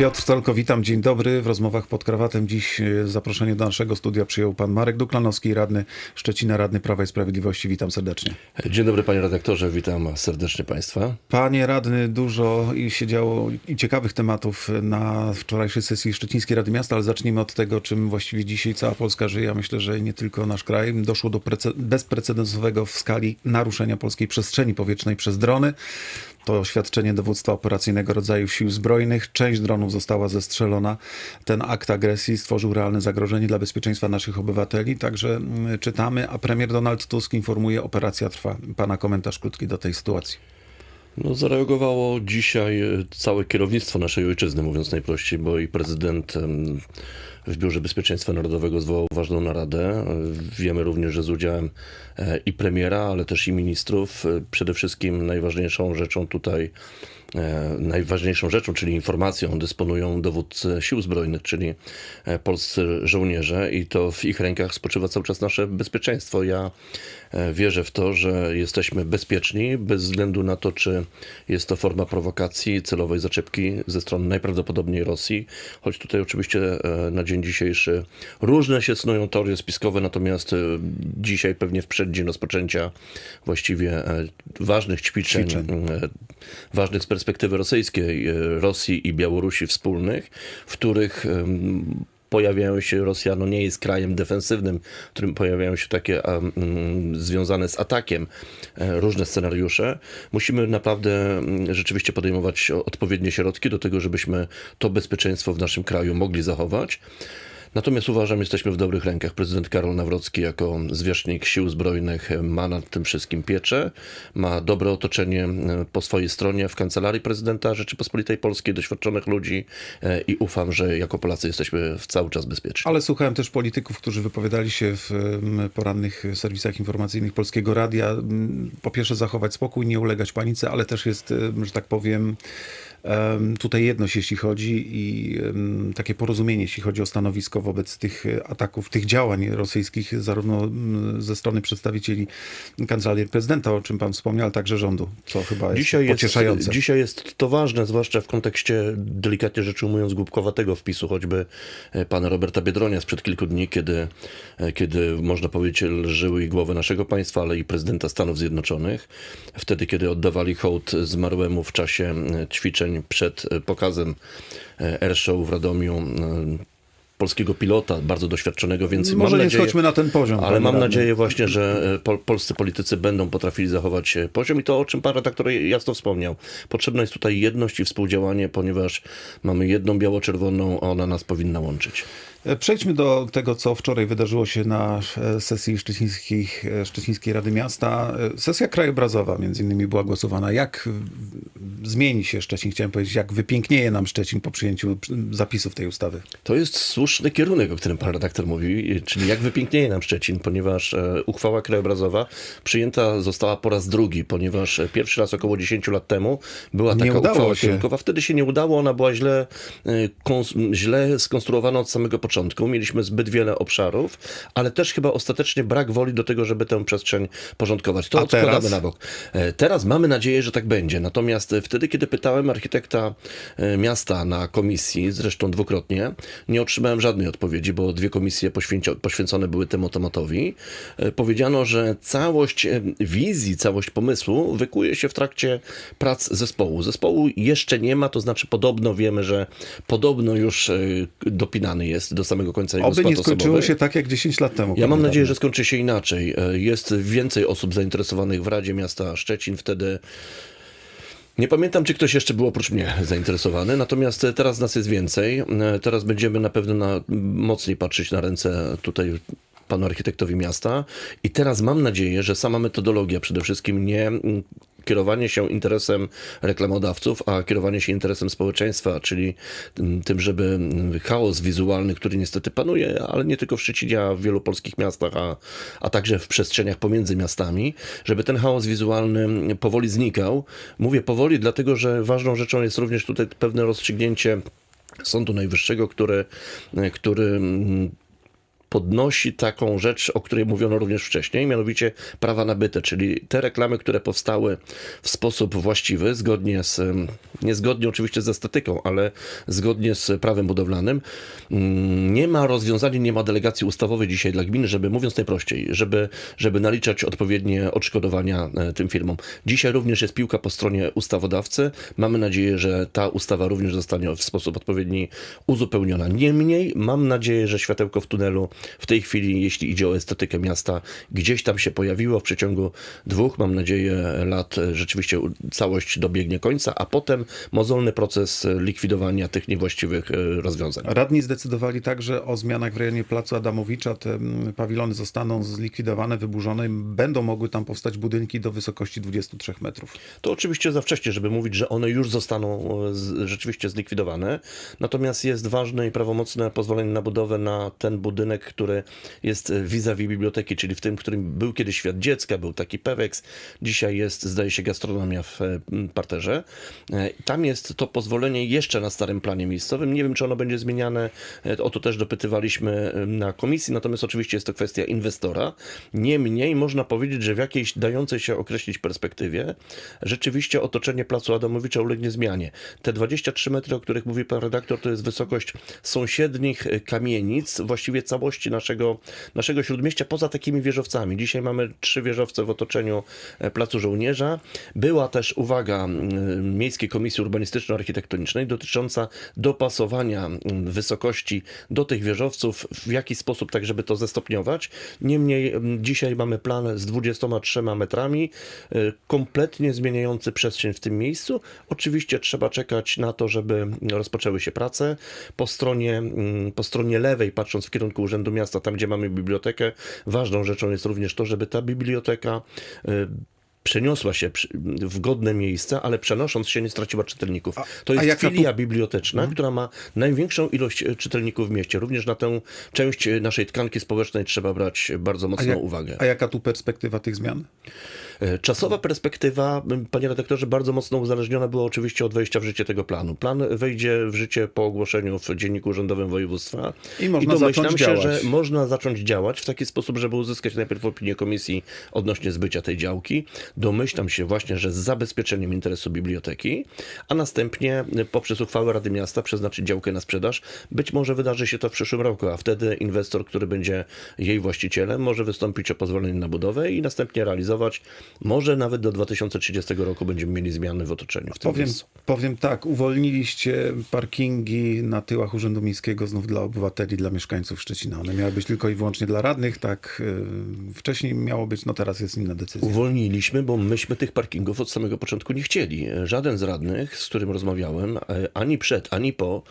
Piotr Stolko, witam, dzień dobry. W rozmowach pod krawatem dziś e, zaproszenie do naszego studia przyjął pan Marek Duklanowski, radny Szczecina, radny Prawa i Sprawiedliwości. Witam serdecznie. Dzień dobry panie redaktorze, witam serdecznie państwa. Panie radny, dużo i się działo i ciekawych tematów na wczorajszej sesji Szczecińskiej Rady Miasta, ale zacznijmy od tego, czym właściwie dzisiaj cała Polska żyje. a Myślę, że nie tylko nasz kraj. Doszło do prece- bezprecedensowego w skali naruszenia polskiej przestrzeni powietrznej przez drony. To oświadczenie dowództwa operacyjnego rodzaju sił zbrojnych. Część dronów została zestrzelona. Ten akt agresji stworzył realne zagrożenie dla bezpieczeństwa naszych obywateli. Także mm, czytamy, a premier Donald Tusk informuje, operacja trwa. Pana komentarz krótki do tej sytuacji. No, zareagowało dzisiaj e, całe kierownictwo naszej ojczyzny, mówiąc najprościej, bo i prezydent w Biurze Bezpieczeństwa Narodowego zwołał ważną naradę. E, Wiemy również, że z udziałem e, i premiera, ale też i ministrów. Przede wszystkim najważniejszą rzeczą tutaj, najważniejszą rzeczą, czyli informacją dysponują dowódcy sił zbrojnych, czyli polscy żołnierze i to w ich rękach spoczywa cały czas nasze bezpieczeństwo. Ja wierzę w to, że jesteśmy bezpieczni bez względu na to, czy jest to forma prowokacji, celowej zaczepki ze strony najprawdopodobniej Rosji, choć tutaj oczywiście e, na dzień dzisiejszy różne się snują teorie spiskowe, natomiast e, dzisiaj pewnie w przeddzień rozpoczęcia właściwie e, ważnych ćwiczeń, Ćwiczeń. e, ważnych z perspektywy rosyjskiej, e, Rosji i Białorusi wspólnych, w których pojawiają się, Rosja no nie jest krajem defensywnym, w którym pojawiają się takie mm, związane z atakiem e, różne scenariusze. Musimy naprawdę mm, rzeczywiście podejmować odpowiednie środki do tego, żebyśmy to bezpieczeństwo w naszym kraju mogli zachować. Natomiast uważam, jesteśmy w dobrych rękach. Prezydent Karol Nawrocki jako zwierzchnik sił zbrojnych e, ma nad tym wszystkim pieczę, ma dobre otoczenie e, po swojej stronie w kancelarii prezydenta Rzeczypospolitej Polskiej, doświadczonych ludzi e, i ufam, że jako Polacy jesteśmy cały czas bezpieczni. Ale słuchałem też polityków, którzy wypowiadali się w porannych serwisach informacyjnych Polskiego Radia. Po pierwsze zachować spokój, nie ulegać panice, ale też jest, em, że tak powiem, em, tutaj jedność, jeśli chodzi i takie porozumienie, jeśli chodzi o stanowisko wobec tych ataków, tych działań rosyjskich, zarówno ze strony przedstawicieli Kancelarii Prezydenta, o czym pan wspomniał, ale także rządu, co chyba jest Dzisiaj jest, pocieszające. dzisiaj jest to ważne, zwłaszcza w kontekście, delikatnie rzecz ujmując, głupkowatego wpisu, choćby e, pana Roberta Biedronia sprzed kilku dni, kiedy, e, kiedy można powiedzieć, lżyły i głowy naszego państwa, ale i prezydenta Stanów Zjednoczonych. Wtedy, kiedy oddawali hołd zmarłemu w czasie e, przed e, pokazem e, airshow w Radomiu e, polskiego pilota, bardzo doświadczonego, więc Może nie nadzieję, schodźmy na ten poziom, Ale mam radny. nadzieję właśnie, że pol, polscy politycy będą potrafili zachować poziom i to, o czym pan redaktor jasno wspomniał. Potrzebna jest tutaj jedność i współdziałanie, ponieważ mamy jedną biało-czerwoną, a ona nas powinna łączyć. E, Przejdźmy do tego, co wczoraj wydarzyło się na e, sesji Szczecińskich, e, Szczecińskiej Rady Miasta. Sesja krajobrazowa między innymi była głosowana. Jak zmieni się Szczecin, chciałem powiedzieć, jak wypięknieje nam Szczecin po przyjęciu zapisów tej ustawy? To jest słuszny kierunek, o którym pan redaktor mówi, czyli jak wypięknieje nam Szczecin, ponieważ uchwała krajobrazowa przyjęta została po raz drugi, ponieważ pierwszy raz około 10 lat temu była taka uchwała się. kierunkowa. Wtedy się nie udało, ona była źle, źle skonstruowana od samego początku. Mieliśmy zbyt wiele obszarów, ale też chyba ostatecznie brak woli do tego, żeby tę przestrzeń porządkować. To A odkładamy teraz? na bok. E, Teraz mamy nadzieję, że tak będzie. Natomiast e, wtedy, kiedy pytałem architekta e, miasta na komisji, zresztą dwukrotnie, nie otrzymałem żadnej odpowiedzi, bo dwie komisje poświęcone były temu tematowi. Powiedziano, że całość wizji, całość pomysłu wykuje się w trakcie prac zespołu. Zespołu jeszcze nie ma, to znaczy podobno wiemy, że podobno już dopinany jest do samego końca jego Oby nie skończyło się tak, jak 10 lat temu. Ja mam nadzieję, że skończy się inaczej. E, Jest więcej osób zainteresowanych w Radzie Miasta Szczecin. Wtedy nie pamiętam, czy ktoś jeszcze był oprócz mnie zainteresowany, natomiast teraz nas jest więcej. E, Teraz będziemy na pewno na, mocniej patrzeć na ręce tutaj panu architektowi miasta i teraz mam nadzieję, że sama metodologia przede wszystkim nie kierowanie się interesem reklamodawców, a kierowanie się interesem społeczeństwa, czyli mm, tym, żeby mm, chaos wizualny, który niestety panuje, ale nie tylko w Szczecinie, a w wielu polskich miastach, a, a także w przestrzeniach pomiędzy miastami, żeby ten chaos wizualny powoli znikał. Mówię powoli, dlatego że ważną rzeczą jest również tutaj pewne rozstrzygnięcie Sądu Najwyższego, który, który mm, podnosi taką rzecz, o której mówiono również wcześniej, mianowicie prawa nabyte, czyli te reklamy, które powstały w sposób właściwy, zgodnie z, niezgodnie oczywiście z estetyką, ale zgodnie z prawem budowlanym. Mm, Nie ma rozwiązania, nie ma delegacji ustawowej dzisiaj dla gminy, żeby, mówiąc najprościej, żeby, żeby naliczać odpowiednie odszkodowania e, tym firmom. Dzisiaj również jest piłka po stronie ustawodawcy. Mamy nadzieję, że ta ustawa również zostanie w sposób odpowiedni uzupełniona. Niemniej mam nadzieję, że światełko w tunelu w tej chwili, jeśli idzie o estetykę miasta, gdzieś tam się pojawiło w przeciągu dwóch, mam nadzieję, lat e, rzeczywiście całość dobiegnie końca, a potem mozolny proces e, likwidowania tych niewłaściwych e, rozwiązań. Radni zdecydowali także o zmianach w rejonie Placu Adamowicza. Te pawilony zostaną zlikwidowane, wyburzone będą mogły tam powstać budynki do wysokości 23 metrów. To oczywiście za wcześnie, żeby mówić, że one już zostaną rzeczywiście zlikwidowane. Natomiast jest ważne i prawomocne pozwolenie na budowę na ten budynek, który jest vis-a-vis biblioteki, czyli w tym, w którym był kiedyś świat dziecka, był taki Pewex, dzisiaj jest, zdaje się, gastronomia w parterze. E, Tam jest to pozwolenie jeszcze na starym planie miejscowym. Nie wiem, czy ono będzie zmieniane. E, O to też dopytywaliśmy na komisji, natomiast oczywiście jest to kwestia inwestora. Niemniej można powiedzieć, że w jakiejś dającej się określić perspektywie rzeczywiście otoczenie Placu Adamowicza ulegnie zmianie. Te 23 metry, o których mówi pan redaktor, to jest wysokość sąsiednich e, kamienic, właściwie całości naszego, naszego śródmieścia, poza takimi wieżowcami. Dzisiaj mamy trzy wieżowce w otoczeniu e, Placu Żołnierza. Była też uwaga Miejskiej Komisji Urbanistyczno-Architektonicznej dotycząca dopasowania wysokości do tych wieżowców, w jaki sposób tak, żeby to zestopniować. Niemniej dzisiaj mamy plan z 23 metrami, y, kompletnie zmieniający przestrzeń w tym miejscu. Oczywiście trzeba czekać na to, żeby rozpoczęły się prace. Po stronie, po stronie lewej, patrząc w kierunku Urzędu Miasta, tam gdzie mamy bibliotekę, ważną rzeczą jest również to, żeby ta biblioteka y, przeniosła się w godne miejsce, ale przenosząc się nie straciła czytelników. To a jest jaka tu- filia biblioteczna, która ma największą ilość e, czytelników w mieście. Również na tę część e, naszej tkanki społecznej trzeba brać bardzo A, mocną jak, uwagę. a jaka tu perspektywa tych zmian? E, Czasowa perspektywa, panie redaktorze, bardzo mocno uzależniona była oczywiście od wejścia w życie tego planu. Plan wejdzie w życie po ogłoszeniu w Dzienniku Urzędowym Województwa. I można domyślam zacząć się, działać. że można zacząć działać w taki sposób, żeby uzyskać najpierw opinię komisji odnośnie zbycia tej działki. Domyślam się właśnie, że z zabezpieczeniem interesu biblioteki, a następnie poprzez uchwałę Rady Miasta przeznaczyć działkę na sprzedaż. Być może wydarzy się to w przyszłym roku, a wtedy inwestor, który będzie jej właścicielem, może wystąpić o pozwolenie na budowę i następnie realizować. Może nawet do 2030 roku będziemy mieli zmiany w otoczeniu w tym Powiem, miejscu. powiem tak, uwolniliście parkingi na tyłach Urzędu Miejskiego znów dla obywateli, dla mieszkańców Szczecina. One miały być tylko i wyłącznie dla radnych, tak y, wcześniej miało być, no teraz jest inna decyzja. Uwolniliśmy, bo myśmy tych parkingów od samego początku nie chcieli. Żaden z radnych, z którym rozmawiałem, e, ani przed, ani po,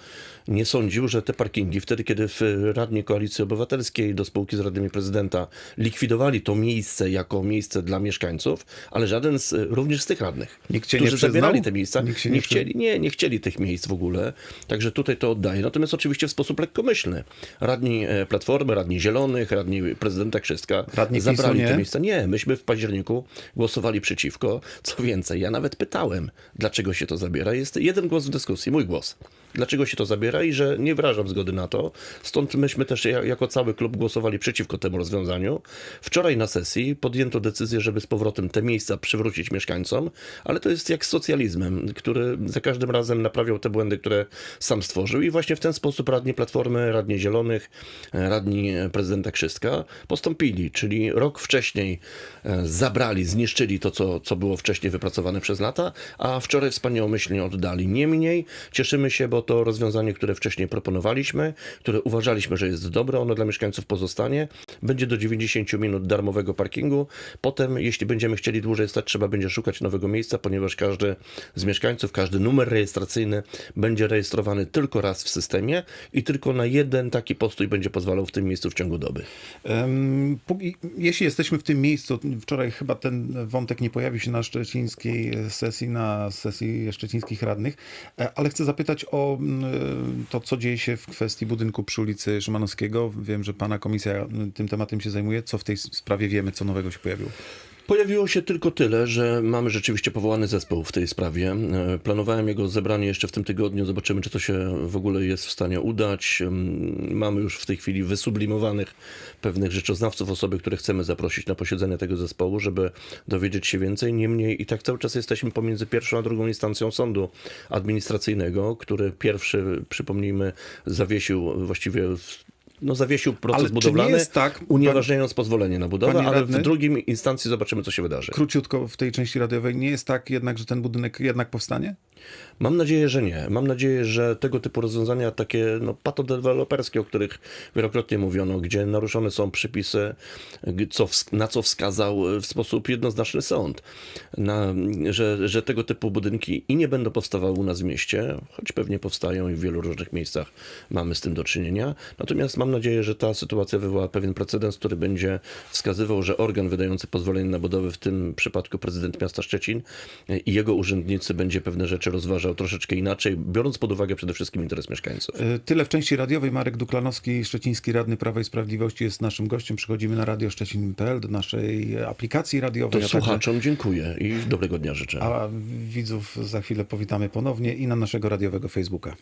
nie sądził, że te parkingi, wtedy kiedy w Radnie Koalicji Obywatelskiej do spółki z radnymi prezydenta likwidowali to miejsce jako miejsce dla mieszkańców, ale żaden z, również z tych radnych, Nikt się nie którzy przyznał? zabierali te miejsca, Nikt się nie, nie przy- chcieli, nie, nie chcieli tych miejsc w ogóle. Także tutaj to oddaję. Natomiast oczywiście w sposób lekkomyślny. Radni e, Platformy, radni Zielonych, radni prezydenta Krzystka Radni zabrali nie? te miejsca. Nie, myśmy w październiku głosowali przeciwko. Co więcej, ja nawet pytałem, dlaczego się to zabiera. Jest jeden głos w dyskusji, mój głos. Dlaczego się to zabiera i że nie wyrażam zgody na to. Stąd myśmy też ja- jako cały klub głosowali przeciwko temu rozwiązaniu. Wczoraj na sesji podjęto decyzję, żeby z powrotem te miejsca przywrócić mieszkańcom, ale to jest jak z socjalizmem, który za każdym razem naprawiał te błędy, które sam stworzył i właśnie w ten sposób radni Platformy, radni Zielonych, e, radni e, prezydenta Krzystka postąpili, czyli rok wcześniej e, zabrali, zniszczyli to, co, co było wcześniej wypracowane przez lata, a wczoraj wspaniałomyślnie oddali. Niemniej cieszymy się, bo to rozwiązanie, które wcześniej proponowaliśmy, które uważaliśmy, że jest dobre, ono dla mieszkańców pozostanie. Będzie do 90 minut darmowego parkingu. Potem, jeśli będziemy chcieli dłużej stać, trzeba będzie szukać nowego miejsca, ponieważ każdy z mieszkańców, każdy numer rejestracyjny będzie rejestrowany tylko raz w systemie i tylko na jeden taki postój będzie pozwalał w tym miejscu w ciągu doby. Jeśli jesteśmy w tym miejscu, wczoraj chyba ten wątek nie pojawił się na szczecińskiej sesji, na sesji szczecińskich radnych, e, ale chcę zapytać o to, co dzieje się w kwestii budynku przy ulicy Szymanowskiego. Wiem, że pana komisja tym tematem się zajmuje. Co w tej sprawie wiemy, co nowego się pojawiło? Pojawiło się tylko tyle, że mamy rzeczywiście powołany zespół w tej sprawie. E, Planowałem jego zebranie jeszcze w tym tygodniu. Zobaczymy, czy to się w ogóle jest w stanie udać. Mamy już w tej chwili wysublimowanych pewnych rzeczoznawców, osoby, które chcemy zaprosić na posiedzenie tego zespołu, żeby dowiedzieć się więcej. Niemniej i tak cały czas jesteśmy pomiędzy pierwszą a drugą instancją sądu administracyjnego, który pierwszy, przypomnijmy, zawiesił właściwie no, zawiesił proces Ale budowlany, jest tak, unieważniając pozwolenie na budowę, ale radny? w drugim instancji zobaczymy, co się wydarzy. Króciutko w tej części radiowej, nie jest tak jednak, że ten budynek jednak powstanie? Mam nadzieję, że nie. Mam nadzieję, że tego typu rozwiązania, takie no, patodeweloperskie, o których wielokrotnie mówiono, gdzie naruszone są przepisy, co, na co wskazał e, w sposób jednoznaczny sąd, na, że, że tego typu budynki i nie będą powstawały u nas w mieście, choć pewnie powstają i w wielu różnych miejscach mamy z tym do czynienia. Natomiast mam nadzieję, że ta sytuacja wywoła pewien precedens, który będzie wskazywał, że organ wydający pozwolenie na budowę, w tym przypadku prezydent miasta Szczecin e, i jego urzędnicy będzie pewne rzeczy rozważał troszeczkę inaczej, biorąc pod uwagę przede wszystkim interes mieszkańców. Y, Tyle w części radiowej. Marek Duklanowski, szczeciński radny Prawa i Sprawiedliwości jest naszym gościem. Przychodzimy na radioszczecin.pl do naszej aplikacji radiowej. To a także- słuchaczom dziękuję i dobrego dnia życzę. A widzów za chwilę powitamy ponownie i na naszego radiowego Facebooka.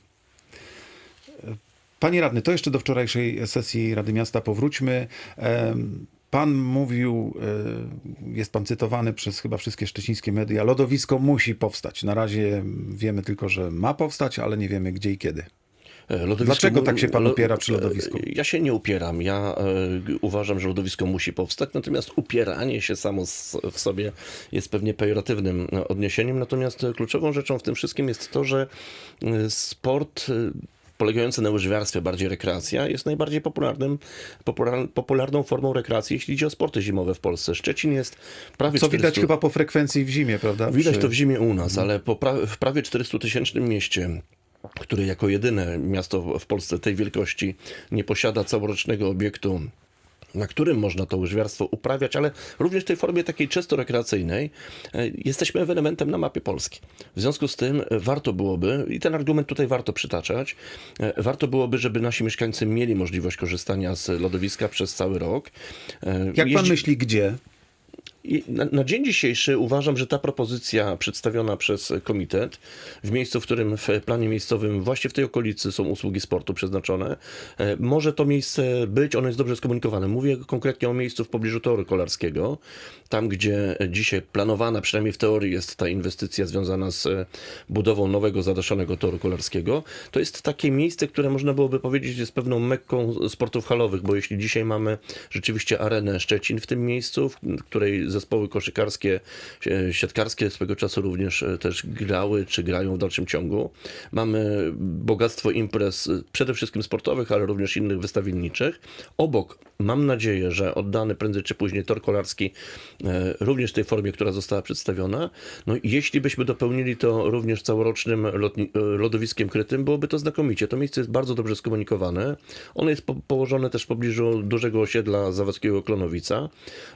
Panie radny, to jeszcze do wczorajszej sesji Rady Miasta powróćmy. Pan mówił, e, jest pan cytowany przez chyba wszystkie szczecińskie media, lodowisko musi powstać. Na razie wiemy tylko, że ma powstać, ale nie wiemy gdzie i kiedy. E, Lodowisko Dlaczego tak się pan upiera przy lodowisku? e, Ja się nie upieram. Ja e, uważam, że lodowisko musi powstać, natomiast upieranie się samo w sobie jest pewnie pejoratywnym odniesieniem. Natomiast kluczową rzeczą w tym wszystkim jest to, że sport e, polegający na łyżwiarstwie, bardziej rekreacja, jest najbardziej popularnym, popular, popularną formą rekreacji, jeśli idzie o sporty zimowe w Polsce. Szczecin jest prawie Co widać 400 chyba po frekwencji w zimie, prawda? Widać Przy- to w zimie u nas, ale pra- w prawie 400-tysięcznym mieście, które jako jedyne miasto w Polsce tej wielkości nie posiada całorocznego obiektu, na którym można to łyżwiarstwo uprawiać, ale również w tej formie takiej czysto rekreacyjnej, e, jesteśmy elementem na mapie Polski. W związku z tym e, warto byłoby, i ten argument tutaj warto przytaczać, e, warto byłoby, żeby nasi mieszkańcy mieli możliwość korzystania z lodowiska przez cały rok. Jak pan jeździ- myśli, gdzie? I na, na dzień dzisiejszy uważam, że ta propozycja przedstawiona przez komitet, w miejscu, w którym w planie miejscowym właśnie w tej okolicy są usługi sportu przeznaczone, e, może to miejsce być, ono jest dobrze skomunikowane. Mówię konkretnie o miejscu w pobliżu toru kolarskiego, tam gdzie dzisiaj planowana, przynajmniej w teorii, jest ta inwestycja związana z e, budową nowego zadaszonego toru kolarskiego. To jest takie miejsce, które można byłoby powiedzieć jest pewną mekką sportów halowych, bo jeśli dzisiaj mamy rzeczywiście arenę Szczecin w tym miejscu, w której zespoły koszykarskie, e, siatkarskie swego czasu również e, też grały, czy grają w dalszym ciągu. Mamy bogactwo imprez e, przede wszystkim sportowych, ale również innych wystawienniczych. Obok mam nadzieję, że oddany prędzej czy później tor kolarski również w tej formie, która została przedstawiona. No jeśli byśmy dopełnili to również całorocznym lodowiskiem krytym, byłoby to znakomicie. To miejsce jest bardzo dobrze skomunikowane. Ono jest po- położone też w pobliżu dużego osiedla zawadzkiego Klonowica.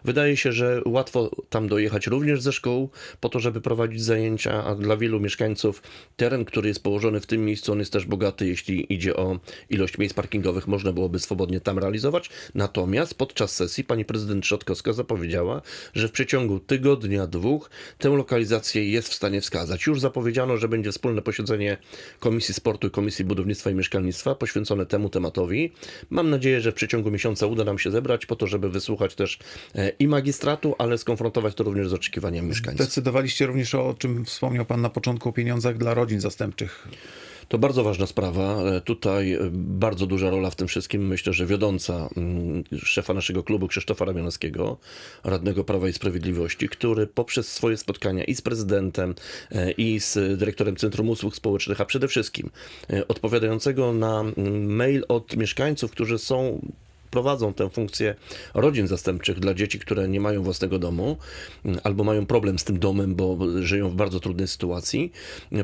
Wydaje się, że łatwo tam dojechać również ze szkół, po to, żeby prowadzić zajęcia, a dla wielu mieszkańców teren, który jest położony w tym miejscu, on jest też bogaty, jeśli idzie o ilość miejsc parkingowych, można byłoby swobodnie tam realizować. Natomiast podczas sesji pani prezydent Trzaskowska zapowiedziała, że w przeciągu tygodnia, dwóch tę lokalizację jest w stanie wskazać. Już zapowiedziano, że będzie wspólne posiedzenie Komisji Sportu i Komisji Budownictwa i Mieszkalnictwa poświęcone temu tematowi. Mam nadzieję, że w przeciągu miesiąca uda nam się zebrać po to, żeby wysłuchać też e, i magistratu, ale skonfrontować to również z oczekiwaniami mieszkańców. Decydowaliście również o, czym wspomniał pan na początku, o pieniądzach dla rodzin zastępczych. To bardzo ważna sprawa. E, Tutaj e, bardzo duża rola w tym wszystkim, myślę, że wiodąca mm, szefa naszego klubu Krzysztofa Ramionowskiego, radnego Prawa i Sprawiedliwości, który poprzez swoje spotkania i z prezydentem, e, i z dyrektorem Centrum Usług Społecznych, a przede wszystkim odpowiadającego na mm, mail od mieszkańców, którzy są prowadzą tę funkcję rodzin zastępczych dla dzieci, które nie mają własnego domu mm, albo mają problem z tym domem, bo żyją w bardzo trudnej sytuacji,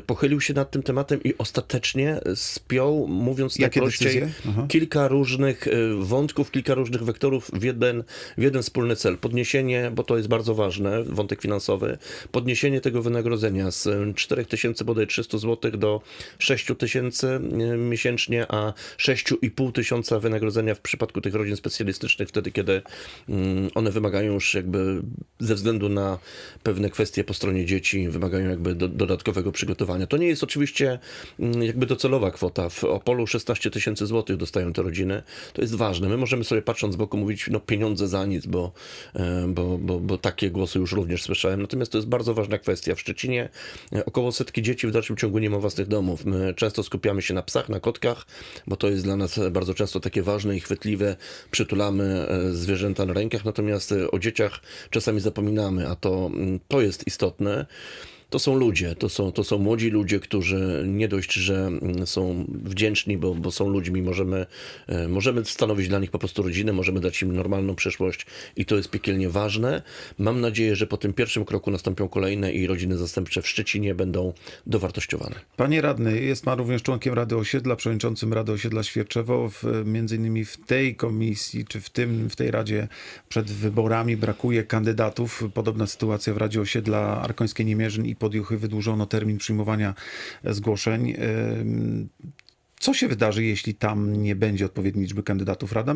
pochylił się nad tym tematem i ostatecznie spiął, mówiąc Jakie najprościej, kilka różnych y, wątków, kilka różnych wektorów w jeden, w jeden wspólny cel. Podniesienie, bo to jest bardzo ważne, wątek finansowy, podniesienie tego wynagrodzenia z 4000 bodaj 300 zł do 6000 tysięcy y, miesięcznie, a 6,5 tysiąca wynagrodzenia w przypadku tych rodzin specjalistycznych wtedy, kiedy mm, one wymagają już jakby ze względu na pewne kwestie po stronie dzieci, wymagają jakby do, dodatkowego przygotowania. To nie jest oczywiście mm, jakby docelowa kwota. W Opolu 16 tysięcy złotych dostają te rodziny. To jest ważne. My możemy sobie patrząc z boku mówić, no pieniądze za nic, bo, e, bo, bo, bo takie głosy już również słyszałem. Natomiast to jest bardzo ważna kwestia. W Szczecinie e, około setki dzieci w dalszym ciągu nie ma własnych domów. My często skupiamy się na psach, na kotkach, bo to jest dla nas bardzo często takie ważne i chwytliwe. Przytulamy e, zwierzęta na rękach, natomiast e, o dzieciach czasami zapominamy, a to, mm, to jest istotne. To są ludzie, to są, to są młodzi ludzie, którzy nie dość, że mm, są wdzięczni, bo, bo są ludźmi, możemy, e, możemy stanowić dla nich po prostu rodzinę, możemy dać im normalną przyszłość i to jest piekielnie ważne. Mam nadzieję, że po tym pierwszym kroku nastąpią kolejne i rodziny zastępcze w Szczecinie będą dowartościowane. Panie radny, jest pan również członkiem Rady Osiedla, przewodniczącym Rady Osiedla Świerczewo. W, między innymi w tej komisji, czy w, tym, w tej Radzie przed wyborami brakuje kandydatów. Podobna sytuacja w Radzie Osiedla Arkońskie Niemierzyn i Podjuchy wydłużono termin przyjmowania e, zgłoszeń. Co się wydarzy, jeśli tam nie będzie odpowiedniej liczby kandydatów? Rada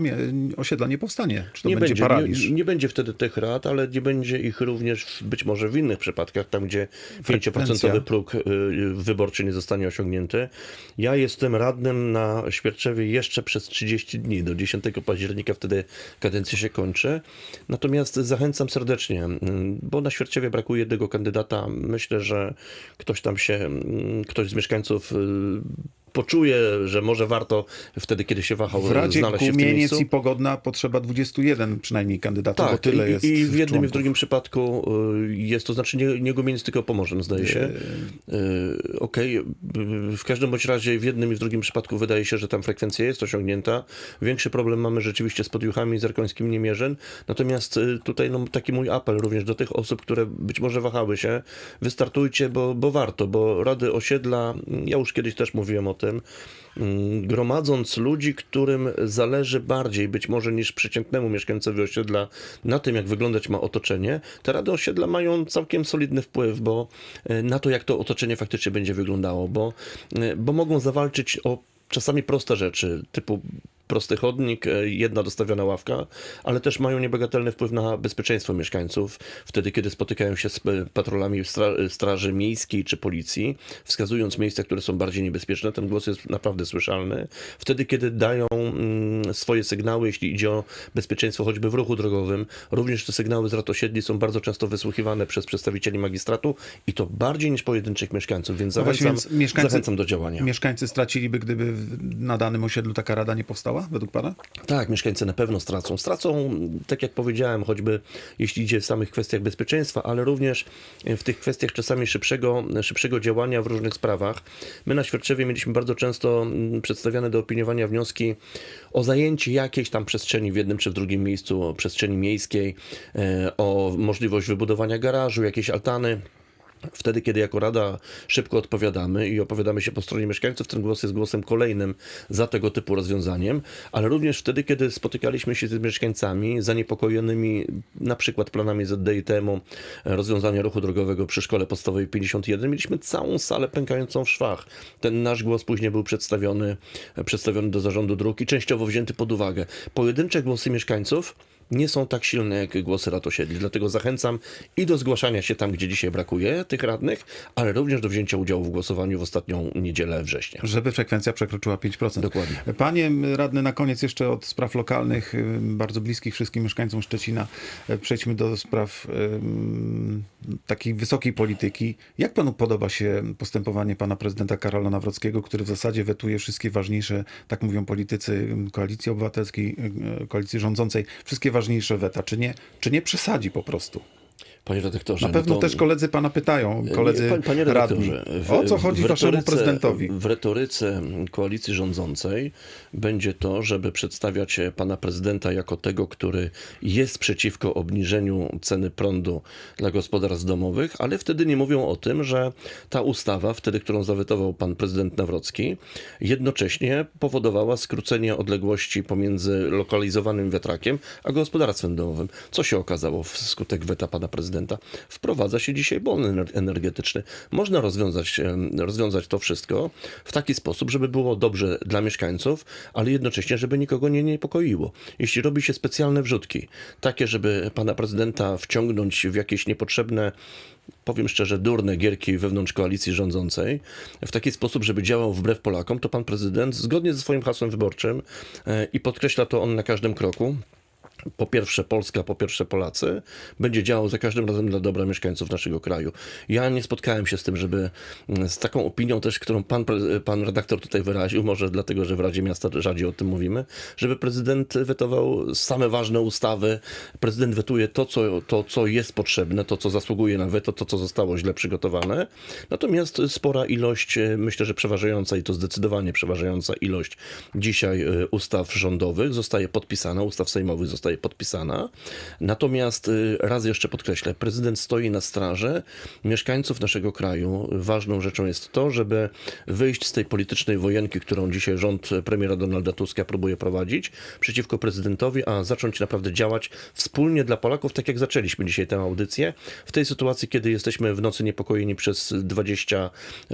osiedla nie powstanie. Czy to nie będzie, paraliż? Nie, nie będzie wtedy tych rad, ale nie będzie ich również być może w innych przypadkach, tam gdzie 5% próg y, wyborczy nie zostanie osiągnięty. Ja jestem radnym na Świerczewie jeszcze przez 30 dni, do 10 października, wtedy kadencja się kończy. Natomiast zachęcam serdecznie, mm, bo na Świerczewie brakuje jednego kandydata. Myślę, że ktoś tam się, ktoś z mieszkańców y, poczuje, że może warto wtedy, kiedy się wahał, W Radzie znaleźć się w tym miejscu. i Pogodna potrzeba 21 przynajmniej kandydatów, bo Tak, tyle i, jest i w jednym i w członków. drugim przypadku y, jest to znaczy nie, nie Gumieniec, tylko Pomorzem, zdaje się. Y, Okej, y, w każdym bądź razie w jednym i w drugim przypadku wydaje się, że tam frekwencja jest osiągnięta. Większy problem mamy rzeczywiście z podjuchami z Arkońskim Niemierzyn. Natomiast y, tutaj no, taki mój apel również do tych osób, które być może wahały się, wystartujcie, bo, bo warto, bo Rady Osiedla, ja już kiedyś też mówiłem o tym, mm, gromadząc ludzi, którym zależy bardziej być może niż przeciętnemu mieszkańcowi osiedla na tym, jak wyglądać ma otoczenie, te rady osiedla mają całkiem solidny wpływ, bo e, na to, jak to otoczenie faktycznie będzie wyglądało, bo, e, bo mogą zawalczyć o czasami proste rzeczy, typu prosty chodnik, e, jedna dostawiona ławka, ale też mają niebagatelny wpływ na bezpieczeństwo mieszkańców. Wtedy, kiedy spotykają się z e, patrolami stra- Straży Miejskiej czy Policji, wskazując miejsca, które są bardziej niebezpieczne, ten głos jest naprawdę słyszalny. Wtedy, kiedy dają mm, swoje sygnały, jeśli idzie o bezpieczeństwo choćby w ruchu drogowym, również te sygnały z ratosiedli są bardzo często wysłuchiwane przez przedstawicieli magistratu i to bardziej niż pojedynczych mieszkańców, więc No zachęcam, więc zachęcam do działania. Mieszkańcy straciliby, gdyby na danym osiedlu taka rada nie powstała, według pana? Tak, mieszkańcy na pewno stracą. Stracą, tak jak powiedziałem, choćby jeśli idzie w samych kwestiach bezpieczeństwa, ale również w tych kwestiach czasami szybszego, szybszego działania w różnych sprawach. My na Świerczewie mieliśmy bardzo często mm, przedstawiane do opiniowania wnioski o zajęcie jakiejś tam przestrzeni w jednym czy w drugim miejscu, przestrzeni miejskiej, e, o możliwość wybudowania garażu, jakiejś altany. Wtedy, kiedy jako Rada szybko odpowiadamy i opowiadamy się po stronie mieszkańców, ten głos jest głosem kolejnym za tego typu rozwiązaniem, ale również wtedy, kiedy spotykaliśmy się z mieszkańcami zaniepokojonymi na przykład planami ZDITM-u rozwiązania ruchu drogowego przy szkole podstawowej 51, mieliśmy całą salę pękającą w szwach. Ten nasz głos później był przedstawiony, przedstawiony do zarządu dróg i częściowo wzięty pod uwagę. Pojedyncze głosy mieszkańców nie są tak silne jak głosy rad osiedli. Dlatego zachęcam i do zgłaszania się tam, gdzie dzisiaj brakuje tych radnych, ale również do wzięcia udziału w głosowaniu w ostatnią niedzielę września. Żeby frekwencja przekroczyła 5%. Dokładnie. Panie radny, na koniec jeszcze od spraw lokalnych, y, bardzo bliskich wszystkim mieszkańcom Szczecina, y, przejdźmy do spraw ym, takiej wysokiej polityki. Jak panu podoba się postępowanie pana prezydenta Karola Nawrockiego, który w zasadzie wetuje wszystkie ważniejsze, tak mówią politycy koalicji obywatelskiej, y, y, koalicji rządzącej, wszystkie ważniejsze weta? Czy nie, czy nie przesadzi po prostu? Panie redaktorze, Na pewno no to- też koledzy pana pytają, koledzy Nie, pan- Panie radni. redaktorze, w- O co chodzi w waszemu prezydentowi? W retoryce koalicji rządzącej będzie to, żeby przedstawiać pana prezydenta jako tego, który jest przeciwko obniżeniu ceny prądu dla gospodarstw domowych, ale wtedy nie mówią o tym, że ta ustawa, wtedy którą zawetował pan prezydent Nawrocki, jednocześnie powodowała skrócenie odległości pomiędzy lokalizowanym wiatrakiem a gospodarstwem domowym. Co się okazało wskutek weta pana prezydenta? Prezydenta. Wprowadza się dzisiaj bon ener- energetyczny. Można rozwiązać, rozwiązać to wszystko w taki sposób, żeby było dobrze dla mieszkańców, ale jednocześnie, żeby nikogo nie niepokoiło. Jeśli robi się specjalne wrzutki, takie, żeby pana prezydenta wciągnąć w jakieś niepotrzebne powiem szczerze, durne gierki wewnątrz koalicji rządzącej w taki sposób, żeby działał wbrew Polakom, to pan prezydent zgodnie ze swoim hasłem wyborczym e, i podkreśla to on na każdym kroku, po pierwsze Polska, po pierwsze Polacy, będzie działał za każdym razem dla dobra mieszkańców naszego kraju. Ja nie spotkałem się z tym, żeby mm, z taką opinią też, którą pan, pan redaktor tutaj wyraził, może dlatego, że w Radzie Miasta rzadziej o tym mówimy, żeby prezydent wetował same ważne ustawy. Prezydent wetuje to, co, to, co jest potrzebne, to, co zasługuje na weto, to, co zostało źle przygotowane. Natomiast spora ilość, e, myślę, że przeważająca i to zdecydowanie przeważająca ilość dzisiaj e, ustaw rządowych zostaje podpisana, ustaw sejmowych zostaje podpisana. Natomiast y, raz jeszcze podkreślę, prezydent stoi na straży mieszkańców naszego kraju. Ważną rzeczą jest to, żeby wyjść z tej politycznej wojenki, którą dzisiaj rząd premiera Donalda Tuska próbuje prowadzić przeciwko prezydentowi, a zacząć naprawdę działać wspólnie dla Polaków, tak jak zaczęliśmy dzisiaj tę audycję. W tej sytuacji, kiedy jesteśmy w nocy niepokojeni przez 20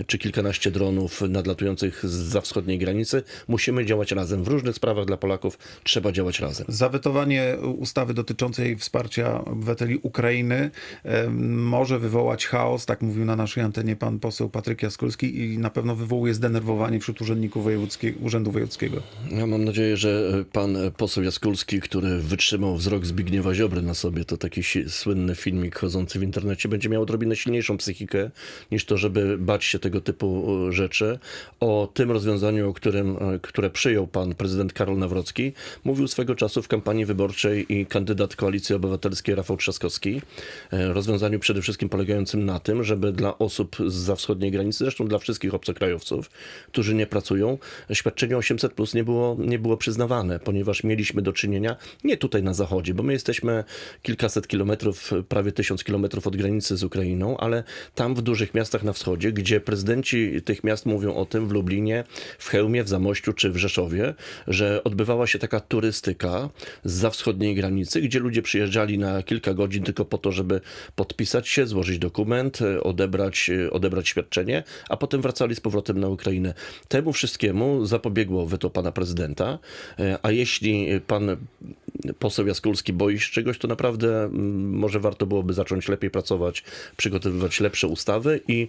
czy kilkanaście dronów nadlatujących za wschodniej granicy, musimy działać razem. W różnych sprawach dla Polaków trzeba działać razem. Zawetowanie ustawy dotyczącej wsparcia obywateli Ukrainy em, może wywołać chaos, tak mówił na naszej antenie pan poseł Patryk Jaskulski i na pewno wywołuje zdenerwowanie wśród urzędników wojewódzkiego, Urzędu Wojewódzkiego. Ja mam nadzieję, że pan poseł Jaskulski, który wytrzymał wzrok Zbigniewa Ziobry na sobie, to taki słynny filmik chodzący w internecie, będzie miał odrobinę silniejszą psychikę niż to, żeby bać się tego typu e, rzeczy. O tym rozwiązaniu, o którym, e, które przyjął pan prezydent Karol Nawrocki, mówił swego czasu w kampanii wyborczej i kandydat Koalicji Obywatelskiej Rafał Trzaskowski. E, Rozwiązaniu przede wszystkim polegającym na tym, żeby dla osób za wschodniej granicy, zresztą dla wszystkich obcokrajowców, którzy nie pracują, świadczenie 800 plus nie było, nie było przyznawane, ponieważ mieliśmy do czynienia nie tutaj na zachodzie, bo my jesteśmy kilkaset kilometrów, prawie tysiąc kilometrów od granicy z Ukrainą, ale tam w dużych miastach na wschodzie, gdzie prezydenci tych miast mówią o tym w Lublinie, w Chełmie, w Zamościu czy w Rzeszowie, że odbywała się taka turystyka za wschodniej granicy, gdzie ludzie przyjeżdżali na kilka godzin tylko po to, żeby podpisać się, złożyć dokument, e, odebrać, e, odebrać świadczenie, a potem wracali z powrotem na Ukrainę. Temu wszystkiemu zapobiegło weto pana prezydenta, e, a jeśli pan poseł Jaskulski boi się czegoś, to naprawdę może warto byłoby zacząć lepiej pracować, przygotowywać lepsze ustawy i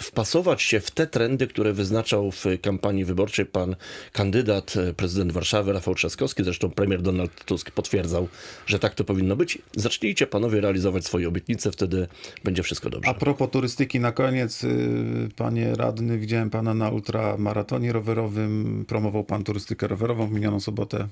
wpasować się w te trendy, które wyznaczał w kampanii wyborczej pan kandydat, prezydent Warszawy Rafał Trzaskowski, zresztą premier Donald Tusk potwierdzał, że tak to powinno być. Zacznijcie panowie realizować swoje obietnice, wtedy będzie wszystko dobrze. A propos turystyki na koniec, y, panie radny, widziałem pana na ultramaratonie rowerowym, promował pan turystykę rowerową w minioną sobotę.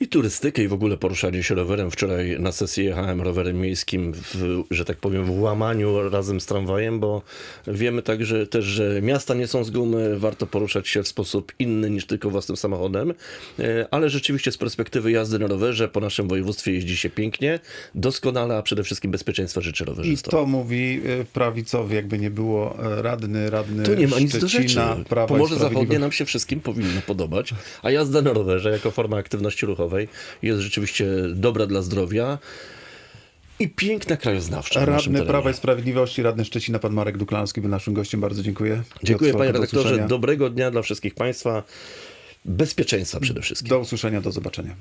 I turystykę i w ogóle poruszanie się rowerem. Wczoraj na sesję jechałem rowerem miejskim, w, że tak powiem, w łamaniu razem z tramwajem, bo wiemy także też, że miasta nie są z gumy, warto poruszać się w sposób inny niż tylko własnym samochodem, E, ale rzeczywiście z perspektywy jazdy na rowerze po naszym województwie jeździ się pięknie, doskonale, a przede wszystkim bezpieczeństwa życzę I rowerzystom. to mówi y, prawicowy, jakby nie było e, radny, radny Tu nie ma nic do rzeczy. Prawa i Pomorze Zachodnie nam się wszystkim powinno podobać, a jazda na rowerze jako forma aktywności ruchowej jest rzeczywiście dobra dla zdrowia i piękna krajoznawcza. Radny. Prawa i Sprawiedliwości, radny Szczecina, pan Marek Duklanski był naszym gościem. Bardzo dziękuję. Dziękuję panie do redaktorze. usłyszenia. Dobrego dnia dla wszystkich państwa. Bezpieczeństwa przede wszystkim. Do usłyszenia, do zobaczenia.